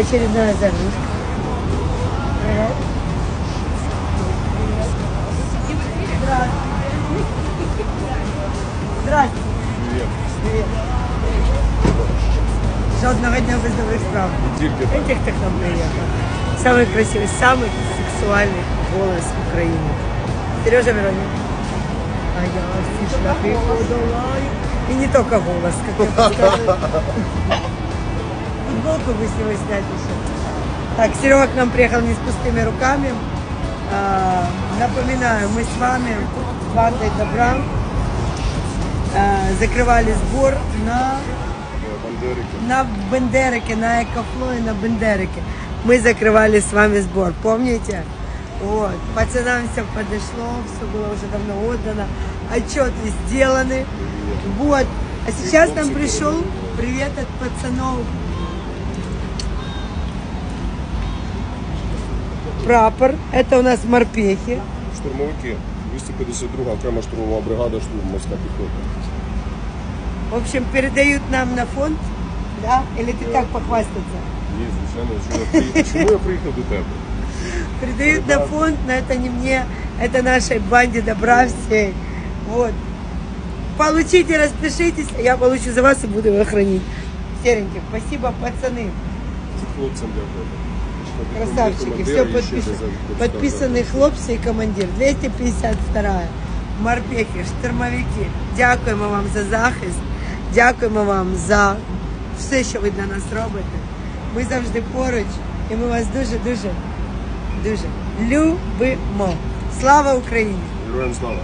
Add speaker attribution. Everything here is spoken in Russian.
Speaker 1: очередная загрузка. Привет. Здравствуйте. Привет. Жодного дня без справ. Этих так нам приехал. Самый красивый, самый сексуальный голос Украины. Сережа Вероника. А я стишна приходила. И не только голос, как я. Футболку бы с него снять еще. Так, Серега к нам приехал не с пустыми руками. А, напоминаю, мы с вами, бандой Добра, а, закрывали сбор на на Бендерике, на Экофло и на Бендерике. Мы закрывали с вами сбор, помните? Вот. Пацанам все подошло, все было уже давно отдано. Отчеты сделаны. Вот. А сейчас нам пришел привет от пацанов. Прапор. Это у нас морпехи.
Speaker 2: Штурмовики. 252 окрема штурмова бригада, штурм морська піхота.
Speaker 1: В общем, передают нам на фонд. Да? Или ты так похвастаться?
Speaker 2: Ні, звичайно, чому я приїхав, чому я приїхав до тебе?
Speaker 1: Передают на фонд, но это не мне, это нашей банде добра всей. Вот. Получите, распишитесь, а я получу за вас и буду его хранить. Серенький, спасибо, пацаны.
Speaker 2: Хлопцям дякую.
Speaker 1: Красавчики, все подписано. Подписані хлопці і командир. 252. Морпехи, штурмовики. Дякуємо вам за захист. Дякуємо вам за все, що ви для нас робите. Ми завжди поруч і ми вас дуже, дуже, дуже любимо. Слава Україні!
Speaker 2: Героям слава.